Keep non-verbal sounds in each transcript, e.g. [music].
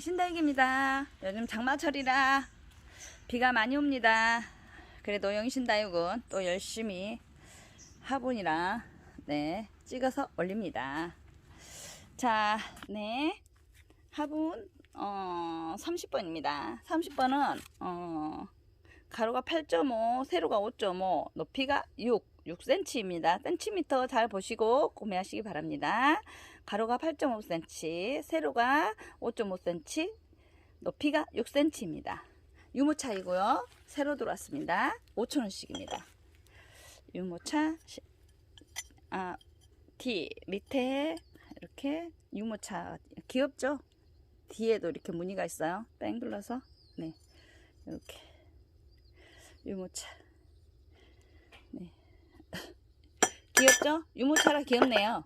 영신다육입니다. 요즘 장마철이라 비가 많이 옵니다. 그래도 영신다육은 또 열심히 화분이랑 네 찍어서 올립니다. 자, 네 화분 어 30번입니다. 30번은 어 가로가 8.5, 세로가 5.5, 높이가 6, 6cm입니다. 센티미터 잘 보시고 구매하시기 바랍니다. 가로가 8.5cm, 세로가 5.5cm, 높이가 6cm입니다. 유모차이고요. 새로 들어왔습니다. 5,000원씩입니다. 유모차 시- 아, D 밑에 이렇게 유모차 귀엽죠? 뒤에도 이렇게 무늬가 있어요. 뺑 둘러서 네 이렇게 유모차 네 귀엽죠? 유모차라 귀엽네요.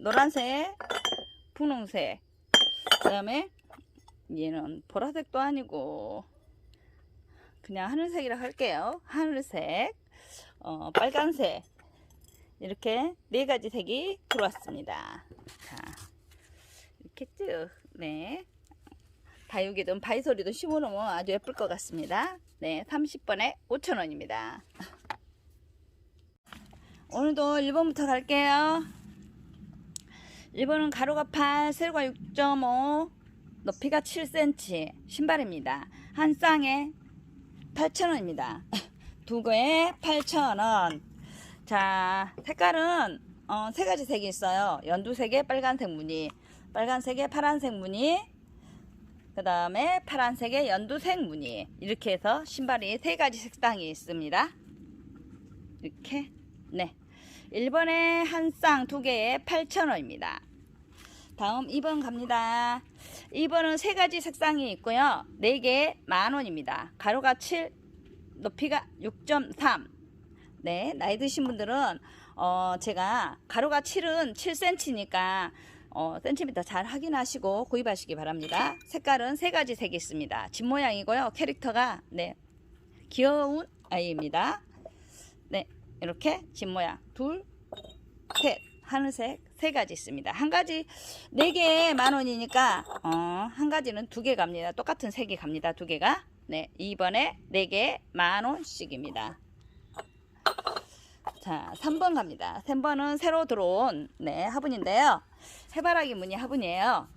노란색, 분홍색, 그 다음에 얘는 보라색도 아니고 그냥 하늘색이라 할게요. 하늘색, 어, 빨간색 이렇게 네 가지 색이 들어왔습니다. 자, 이렇게 쭉, 네. 다육이든 바이소리든 심어놓으면 아주 예쁠 것 같습니다. 네, 30번에 5,000원입니다. 오늘도 1번부터 갈게요. 1번은 가로가 8, 세로가 6.5, 높이가 7cm 신발입니다. 한 쌍에 8,000원입니다. [laughs] 두 개에 8,000원. 자, 색깔은 어, 세 가지 색이 있어요. 연두색에 빨간색 무늬, 빨간색에 파란색 무늬, 그 다음에 파란색에 연두색 무늬. 이렇게 해서 신발이 세 가지 색상이 있습니다. 이렇게. 네. 1번에 한 쌍 두 개에 8,000원입니다. 다음 2번 갑니다. 2번은 세 가지 색상이 있고요. 4개 만원입니다. 가로가 7, 높이가 6.3. 네, 나이 드신 분들은 어, 제가 가로가 7은 7cm니까 어, 센티미터 잘 확인하시고 구입하시기 바랍니다. 색깔은 세 가지 색이 있습니다. 집 모양이고요. 캐릭터가 네 귀여운 아이입니다. 네, 이렇게 집 모양 둘, 셋, 하늘색 세 가지 있습니다. 한 가지 네 개에 만 원이니까 어, 한 가지는 두 개 갑니다. 똑같은 색이 갑니다. 두 개가 네, 2번에 네 개에 만 원씩입니다. 자, 3번 갑니다. 3번은 새로 들어온 네, 화분인데요. 해바라기 무늬 화분이에요.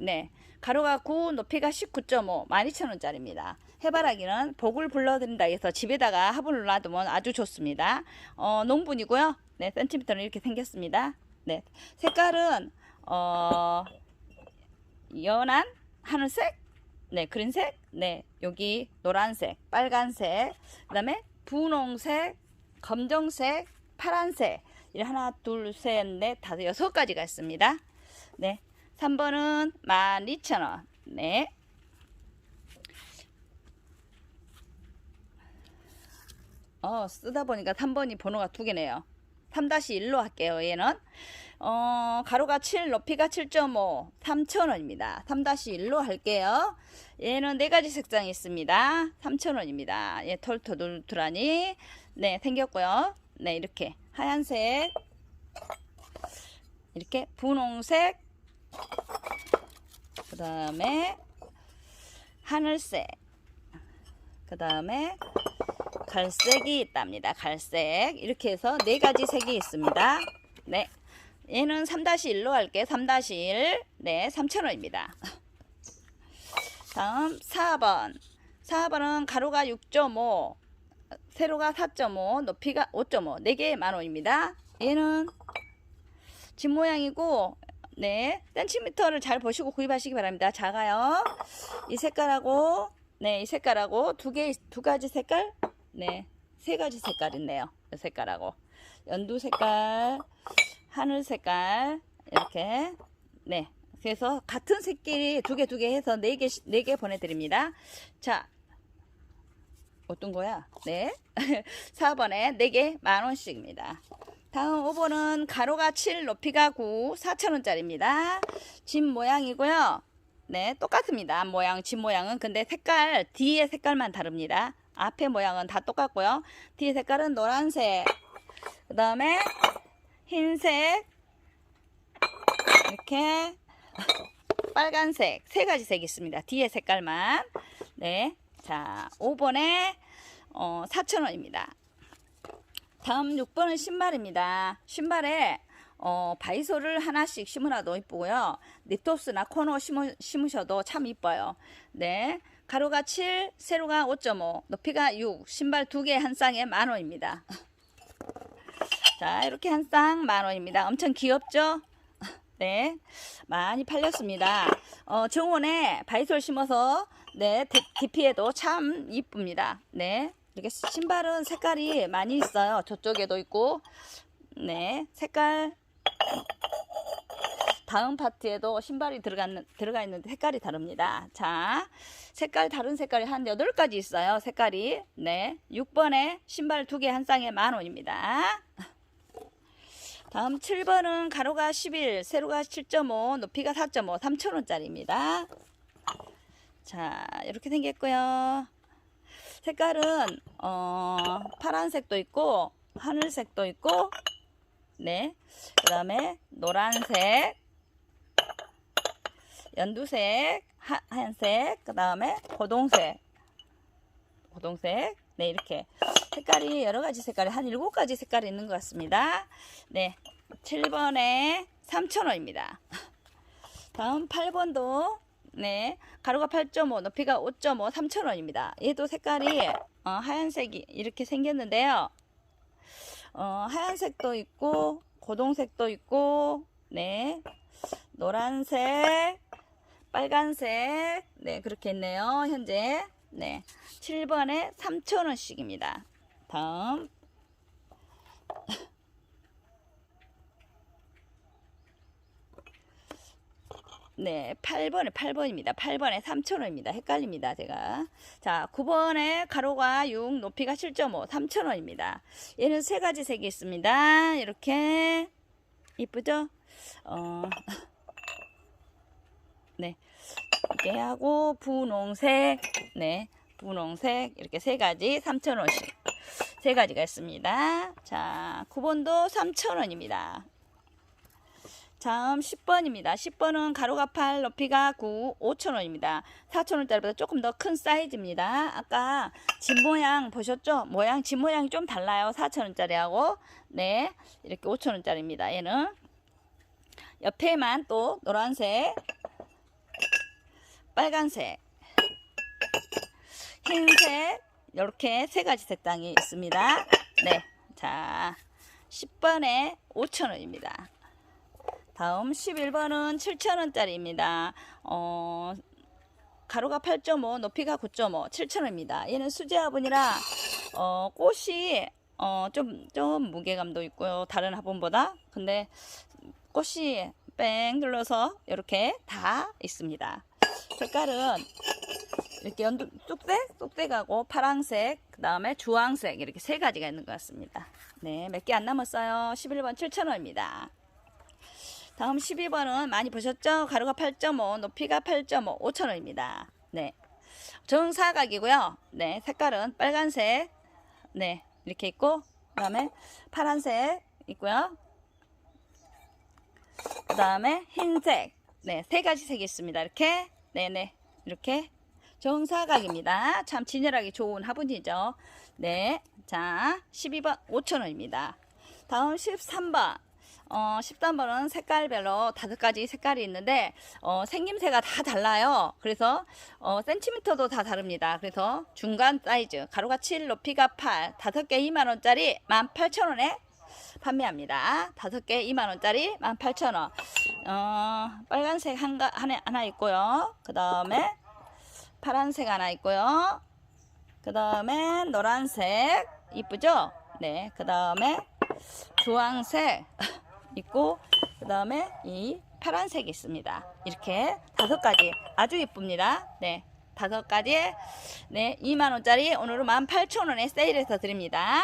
네. 가로가 9, 높이가 19.5, 12,000원짜리입니다. 해바라기는 복을 불러드린다 해서 집에다가 화분을 놔두면 아주 좋습니다. 어, 농분이고요. 네, 센티미터는 이렇게 생겼습니다. 네. 색깔은 어, 연한 하늘색, 네, 그린색, 네, 여기 노란색, 빨간색, 그 다음에 분홍색, 검정색, 파란색, 이 하나, 둘, 셋, 넷, 다섯, 여섯 가지가 있습니다. 네. 3번은 12,000원. 네. 어, 쓰다 보니까 3번이 번호가 두 개네요. 3-1로 할게요. 얘는 어, 가로가 7, 높이가 7.5, 3,000원입니다. 3-1로 할게요. 얘는 네 가지 색상이 있습니다. 3,000원입니다. 얘 털토둘투라니 네, 생겼고요. 네, 이렇게 하얀색 이렇게 분홍색 그 다음에 하늘색 그 다음에 갈색이 있답니다. 갈색 이렇게 해서 네 가지 색이 있습니다. 네, 얘는 3-1로 할게요. 3-1 네, 3,000원입니다. 다음 4번 4번은 가로가 6.5 세로가 4.5 높이가 5.5 4개에 만원입니다. 얘는 집 모양이고 네 센티미터를 잘 보시고 구입하시기 바랍니다. 작아요. 이 색깔하고 네 이 색깔하고 두 개 두 가지 색깔 네 세 가지 색깔 있네요. 이 색깔하고 연두 색깔 하늘 색깔 이렇게 네 그래서 같은 색끼리 두 개 두 개 해서 네 개 네 개 보내드립니다. 자 어떤 거야? 네 [laughs] 4번에 4개 만원씩입니다. 다음 5번은 가로가 7, 높이가 9, 4,000원짜리입니다. 집 모양이고요. 네, 똑같습니다. 모양, 집 모양은. 근데 색깔, 뒤에 색깔만 다릅니다. 앞에 모양은 다 똑같고요. 뒤에 색깔은 노란색, 그 다음에 흰색, 이렇게 [laughs] 빨간색 세 가지 색이 있습니다. 뒤에 색깔만. 네. 자, 5번에 어, 4,000원입니다. 다음 6번은 신발입니다. 신발에 어, 바이솔을 하나씩 심으라도 이쁘고요. 니토스나 코너 심으, 심으셔도 참 이뻐요. 네. 가로가 7, 세로가 5.5, 높이가 6, 신발 두 개 한 쌍에 만 원입니다. [laughs] 자, 이렇게 한 쌍 만 원입니다. 엄청 귀엽죠? [laughs] 네, 많이 팔렸습니다. 어, 정원에 바이솔 심어서 네 디- DP에도 참 이쁩니다. 네, 이렇게 신발은 색깔이 많이 있어요. 저쪽에도 있고, 네 색깔 다음 파트에도 신발이 들어가, 들어가 있는데 색깔이 다릅니다. 자, 색깔 다른 색깔이 한 8가지 있어요. 색깔이. 네. 6번에 신발 두개한 쌍에 만 원입니다. 다음 7번은 가로가 11, 세로가 7.5, 높이가 4.5, 3,000원짜리입니다. 자, 이렇게 생겼고요. 색깔은 어, 파란색도 있고 하늘색도 있고 네. 그 다음에 노란색 연두색, 하, 하얀색, 그 다음에 고동색. 고동색. 네, 이렇게 색깔이 여러 가지 색깔이 한 일곱 가지 색깔이 있는 것 같습니다. 네. 7번에 3,000원입니다. 다음 8번도 네. 가로가 8.5, 높이가 5.5, 3,000원입니다. 얘도 색깔이 어, 하얀색이 이렇게 생겼는데요. 어, 하얀색도 있고 고동색도 있고 네. 노란색, 빨간색, 네, 그렇게 있네요. 현재. 네. 7번에 3,000원씩입니다. 다음. 네, 8번에 8번입니다. 8번에 3,000원입니다. 헷갈립니다, 제가. 자, 9번에 가로가 6, 높이가 7.5, 3,000원입니다. 얘는 세 가지 색이 있습니다. 이렇게 이쁘죠? 어. [laughs] 네. 이렇게 하고 분홍색, 네. 분홍색 이렇게 세 가지 3,000원씩. 세 가지가 있습니다. 자, 9번도 3,000원입니다. 다음 10번입니다. 10번은 가로가 8, 높이가 9, 5,000원입니다. 4,000원짜리보다 조금 더 큰 사이즈입니다. 아까 집 모양 보셨죠? 모양, 집 모양이 좀 달라요. 4,000원짜리하고. 네. 이렇게 5,000원짜리입니다. 얘는. 옆에만 또 노란색, 빨간색, 흰색, 이렇게 세 가지 색상이 있습니다. 네. 자, 10번에 5,000원입니다. 다음 11번은 7,000원짜리입니다. 어, 가로가 8.5, 높이가 9.5, 7,000원입니다. 얘는 수제 화분이라 어, 꽃이 어, 좀, 좀 무게감도 있고요. 다른 화분보다. 근데 꽃이 뺑 눌러서 이렇게 다 있습니다. 색깔은 이렇게 연두 쑥색, 쑥색하고 파랑색, 그 다음에 주황색 이렇게 세 가지가 있는 것 같습니다. 네, 몇 개 안 남았어요. 11번 7,000원입니다. 다음 12번은 많이 보셨죠? 가로가 8.5, 높이가 8.5, 5,000원입니다. 네. 정사각이고요. 네, 색깔은 빨간색, 네, 이렇게 있고, 그 다음에 파란색 있고요. 그 다음에 흰색, 네, 세 가지 색이 있습니다. 이렇게, 네네, 이렇게 정사각입니다. 참 진열하기 좋은 화분이죠. 네, 자, 12번 5,000원입니다. 다음 13번. 어, 13번은 색깔별로 다섯 가지 색깔이 있는데, 어, 생김새가 다 달라요. 그래서, 어, 센티미터도 다 다릅니다. 그래서 중간 사이즈, 가로가 7, 높이가 8, 다섯 개 2만원짜리 18,000원에 판매합니다. 다섯 개 2만원짜리 18,000원. 어, 빨간색 한, 가, 하나, 하나 있고요. 그 다음에 파란색 하나 있고요. 그 다음에 노란색, 이쁘죠? 네, 그 다음에 주황색 [laughs] 있고 그 다음에 이 파란색이 있습니다. 이렇게 다섯 가지 아주 이쁩니다. 네. 다섯 가지에 네 2만원짜리 오늘은 18,000원에 세일해서 드립니다.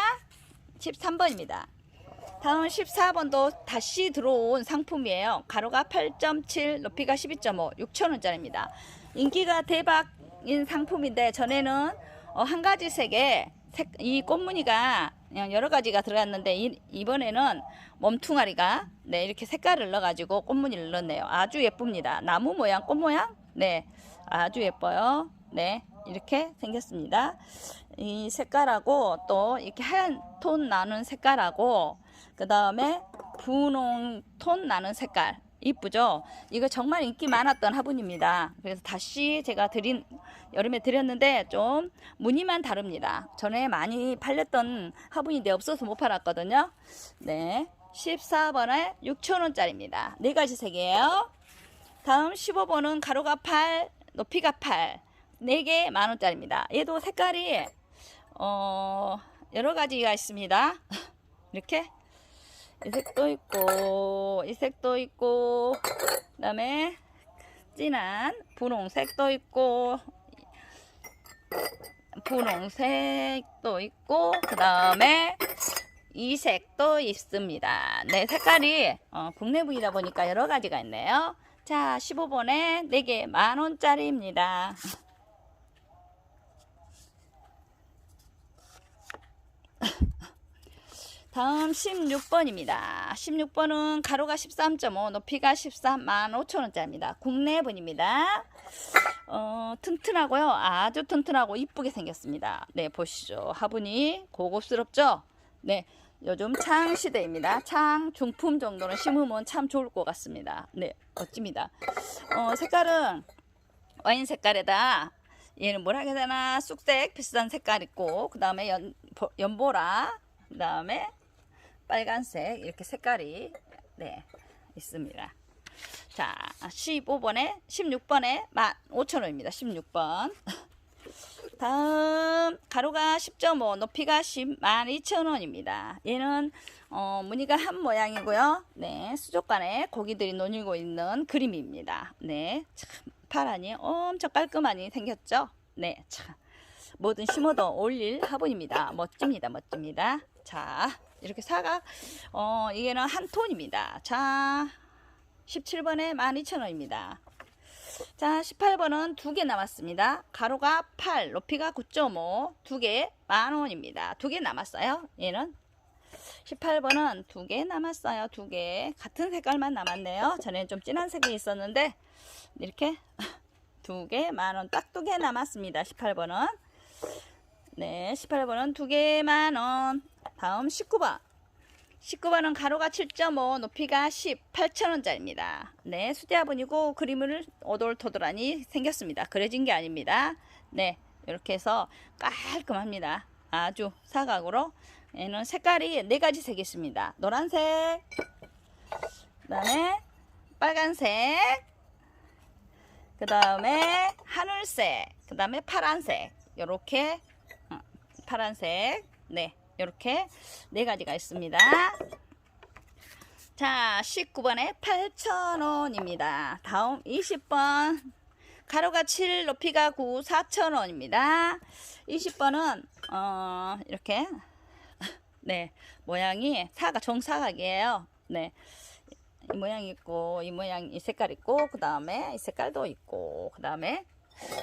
13번입니다. 다음 14번도 다시 들어온 상품이에요. 가로가 8.7, 높이가 12.5, 6,000원짜리입니다. 인기가 대박인 상품인데 전에는 어, 한 가지 색에 색, 이 꽃무늬가 그냥 여러 가지가 들어갔는데 이, 이번에는 몸퉁아리가 네 이렇게 색깔을 넣어가지고 꽃무늬를 넣었네요. 아주 예쁩니다. 나무 모양 꽃 모양 네 아주 예뻐요. 네 이렇게 생겼습니다. 이 색깔하고 또 이렇게 하얀 톤 나는 색깔하고 그 다음에 분홍 톤 나는 색깔 이쁘죠? 이거 정말 인기 많았던 화분입니다. 그래서 다시 제가 드린 여름에 드렸는데 좀 무늬만 다릅니다. 전에 많이 팔렸던 화분인데 없어서 못 팔았거든요. 네. 14번에 6,000원짜리입니다. 네 가지 색이에요. 다음 15번은 가로가 8, 높이가 8. 4개 만원짜리입니다. 얘도 색깔이, 어, 여러 가지가 있습니다. [laughs] 이렇게. 이 색도 있고, 이 색도 있고, 그 다음에 진한 분홍색도 있고, 분홍색도 있고, 그 다음에 이 색도 있습니다. 네, 색깔이 어, 국내분이다 보니까 여러 가지가 있네요. 자, 15번에 4개 만원짜리입니다. 다음 16번입니다. 16번은 가로가 13.5, 높이가 13만 5천원짜리입니다. 국내분입니다. 어, 튼튼하고요. 아주 튼튼하고 이쁘게 생겼습니다. 네, 보시죠. 화분이 고급스럽죠? 네, 요즘 창 시대입니다. 창 중품 정도는 심으면 참 좋을 것 같습니다. 네, 멋집니다. 어, 색깔은 와인 색깔에다 얘는 뭐라 해야 되나 쑥색 비슷한 색깔 있고 그 다음에 연보라 그 다음에 빨간색 이렇게 색깔이 네 있습니다. 자 15번에 16번에 15,000원입니다. 16번 다음 가로가 10.5 높이가 10만 2천원입니다. 얘는 어, 무늬가 한 모양이고요. 네 수족관에 고기들이 논이고 있는 그림입니다. 네 참, 파란이 엄청 깔끔하니 생겼죠. 네 참. 뭐든 심어도 올릴 화분입니다. 멋집니다. 멋집니다. 자 이렇게 사각 어 이게는 한 톤입니다. 자 17번에 12,000원입니다. 자, 18번은 두 개 남았습니다. 가로가 8, 높이가 9.5, 두 개 만원입니다. 두 개 남았어요. 얘는 18번은 두 개 남았어요. 두 개. 같은 색깔만 남았네요. 전에는 좀 진한 색이 있었는데, 이렇게 [laughs] 두 개 만원, 딱 두 개 남았습니다. 18번은. 네, 18번은 두 개 만원. 다음 19번. 19번은 가로가 7.5, 높이가 10, 8,000원짜리입니다. 네, 수제화분이고 그림을 오돌토돌하니 생겼습니다. 그려진 게 아닙니다. 네, 이렇게 해서 깔끔합니다. 아주 사각으로. 얘는 색깔이 네 가지 색이 있습니다. 노란색, 그 다음에 빨간색, 그 다음에 하늘색, 그 다음에 파란색. 요렇게, 어, 파란색. 네. 이렇게 네 가지가 있습니다. 자, 19번에 8,000원입니다. 다음 20번. 가로가 7, 높이가 9, 4,000원입니다. 20번은 어, 이렇게 네, 모양이 사각 정사각이에요. 네. 이 모양 있고 이 모양 이 색깔 있고 그 다음에 이 색깔도 있고 그 다음에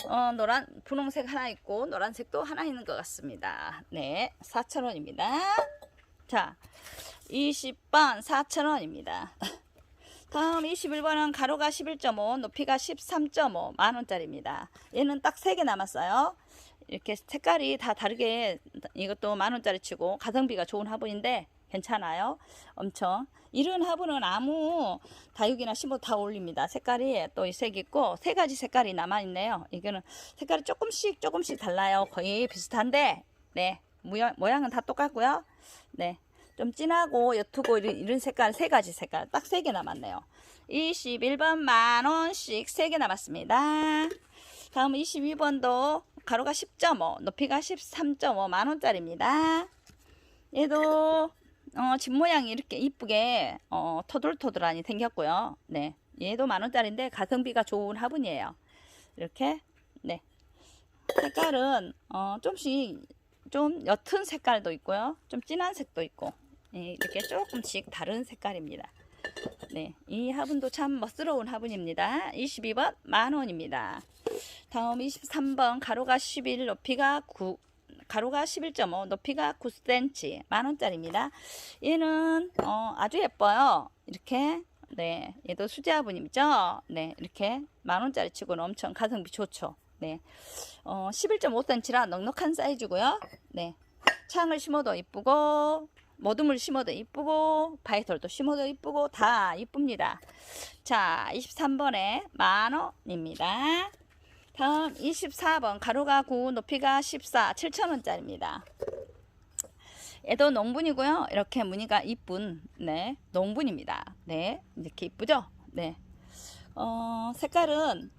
어, 노란, 분홍색 하나 있고, 노란색도 하나 있는 것 같습니다. 네, 4,000원입니다. 자, 20번 4,000원입니다. 다음 21번은 가로가 11.5, 높이가 13.5, 만원짜리입니다. 얘는 딱 3개 남았어요. 이렇게 색깔이 다 다르게, 이것도 만원짜리 치고, 가성비가 좋은 화분인데, 괜찮아요. 엄청. 이런 화분은 아무 다육이나 심어도 다 어울립니다. 색깔이 또이색 있고 세 가지 색깔이 남아 있네요. 이거는 색깔이 조금씩 조금씩 달라요. 거의 비슷한데 네 모양, 모양은 다 똑같고요. 네. 좀 진하고 옅고 이런, 이런 색깔 세 가지 색깔 딱 세 개 남았네요. 21번 만원씩 세 개 남았습니다. 다음 22번도 가로가 10.5 높이가 13.5 만원짜리입니다. 얘도 어, 집 모양이 이렇게 이쁘게 어, 토돌토돌하니 생겼고요. 네, 얘도 만 원짜리인데 가성비가 좋은 화분이에요. 이렇게 네 색깔은 어, 좀씩 좀 옅은 색깔도 있고요. 좀 진한 색도 있고 예, 이렇게 조금씩 다른 색깔입니다. 네, 이 화분도 참 멋스러운 화분입니다. 22번 만 원입니다. 다음 23번 가로가 11, 높이가 9, 가로가 11.5, 높이가 9cm, 만원짜리입니다. 얘는, 어, 아주 예뻐요. 이렇게, 네, 얘도 수제화분이죠. 네, 이렇게 만원짜리 치고는 엄청 가성비 좋죠. 네, 어, 11.5cm라 넉넉한 사이즈고요. 네, 창을 심어도 이쁘고, 모둠을 심어도 이쁘고, 바이털도 심어도 이쁘고, 다 이쁩니다. 자, 23번에 만원입니다. 다음 24번 가로가 9 높이가 14 7천원짜리입니다. 얘도 농분이고요. 이렇게 무늬가 이쁜 네 농분입니다. 네 이렇게 이쁘죠? 네. 어, 색깔은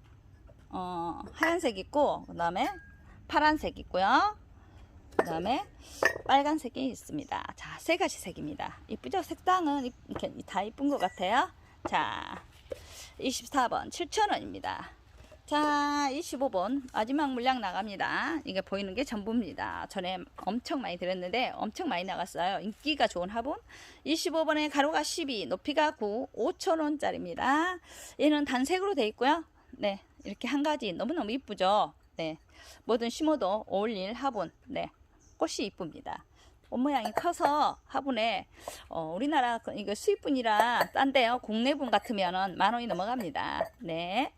어, 하얀색 있고 그 다음에 파란색 있고요. 그 다음에 빨간색이 있습니다. 자 세 가지 색입니다. 이쁘죠? 색상은 이렇게 다 이쁜 것 같아요. 자 24번 7천원입니다 자, 25번 마지막 물량 나갑니다. 이게 보이는 게 전부입니다. 전에 엄청 많이 드렸는데 엄청 많이 나갔어요. 인기가 좋은 화분. 25번에 가로가 12, 높이가 9, 5천원짜리입니다. 얘는 단색으로 되어 있고요. 네, 이렇게 한 가지 너무너무 이쁘죠. 네, 뭐든 심어도 어울릴 화분. 네, 꽃이 이쁩니다. 옷 모양이 커서 화분에 어, 우리나라 그- 이거 수입분이라 싼데요. 국내분 같으면은 만 원이 넘어갑니다. 네.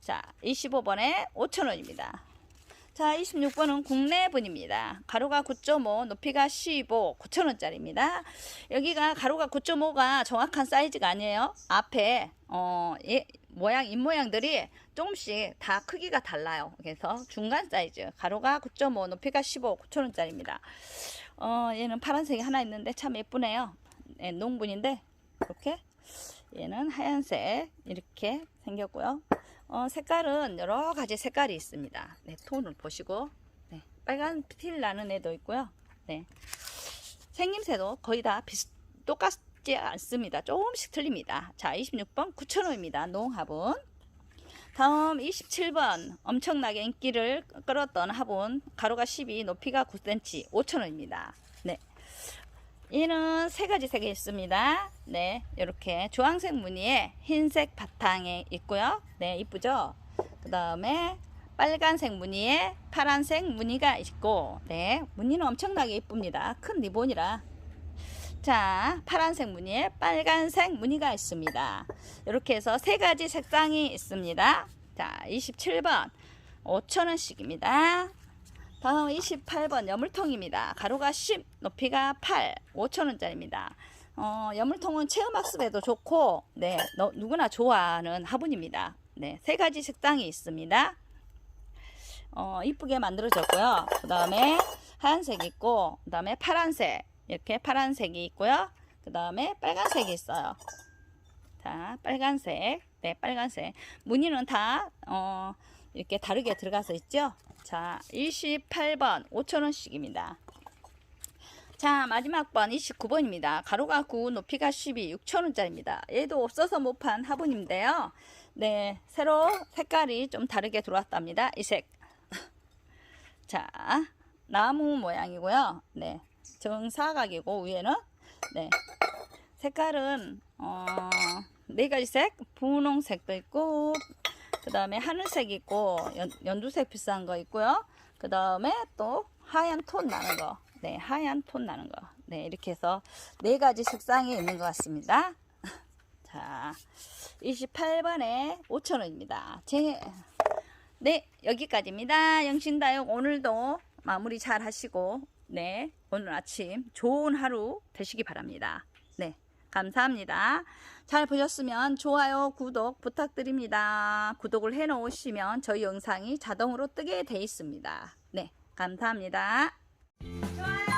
자, 25번에 5,000원입니다. 자, 26번은 국내분입니다. 가로가 9.5, 높이가 15, 9,000원짜리입니다. 여기가 가로가 9.5가 정확한 사이즈가 아니에요. 앞에 어, 예, 모양 입 모양들이 조금씩 다 크기가 달라요. 그래서 중간 사이즈 가로가 9.5, 높이가 15, 9,000원짜리입니다. 어, 얘는 파란색이 하나 있는데 참 예쁘네요. 네, 농분인데 이렇게 얘는 하얀색 이렇게 생겼고요. 어, 색깔은 여러 가지 색깔이 있습니다. 네, 톤을 보시고 네, 빨간 필 나는 애도 있고요. 네, 생김새도 거의 다 비슷 똑같지 않습니다. 조금씩 틀립니다. 자, 26번 9,000원입니다. 농화분. 다음 27번 엄청나게 인기를 끌었던 화분 가로가 12 높이가 9cm 5,000원입니다. 네. 얘는 세 가지 색이 있습니다. 네. 이렇게 주황색 무늬에 흰색 바탕에 있고요. 네, 이쁘죠? 그 다음에 빨간색 무늬에 파란색 무늬가 있고 네. 무늬는 엄청나게 이쁩니다. 큰 리본이라 자, 파란색 무늬에 빨간색 무늬가 있습니다. 이렇게 해서 세 가지 색상이 있습니다. 자, 27번 5,000원씩입니다. 다음 28번 여물통입니다. 가로가 10, 높이가 8, 5,000원짜리입니다. 어, 여물통은 체험학습에도 좋고, 네, 너, 누구나 좋아하는 화분입니다. 네, 세 가지 색상이 있습니다. 어, 이쁘게 만들어졌고요. 그 다음에 하얀색 있고, 그 다음에 파란색, 이렇게 파란색이 있고요. 그 다음에 빨간색이 있어요. 자, 빨간색. 네, 빨간색. 무늬는 다, 어, 이렇게 다르게 들어가서 있죠? 자, 28번 5,000원씩입니다. 자, 마지막 번 29번입니다. 가로가 9, 높이가 12, 6,000원짜리입니다. 얘도 없어서 못 판 화분인데요. 네, 새로 색깔이 좀 다르게 들어왔답니다. 이 색. [laughs] 자, 나무 모양이고요. 네, 정사각이고 위에는 네, 색깔은 어, 네 가지 색, 분홍색도 있고 그 다음에 하늘색 있고 연, 연두색 비싼 거 있고요. 그 다음에 또 하얀 톤 나는 거, 네, 하얀 톤 나는 거, 네, 이렇게 해서 네 가지 색상이 있는 것 같습니다. [laughs] 자, 28번에 5,000원입니다. 제, 네, 여기까지입니다. 영신다육 오늘도 마무리 잘 하시고, 네, 오늘 아침 좋은 하루 되시기 바랍니다. 네, 감사합니다. 잘 보셨으면 좋아요, 구독 부탁드립니다. 구독을 해 놓으시면 저희 영상이 자동으로 뜨게 돼 있습니다. 네, 감사합니다. 좋아요.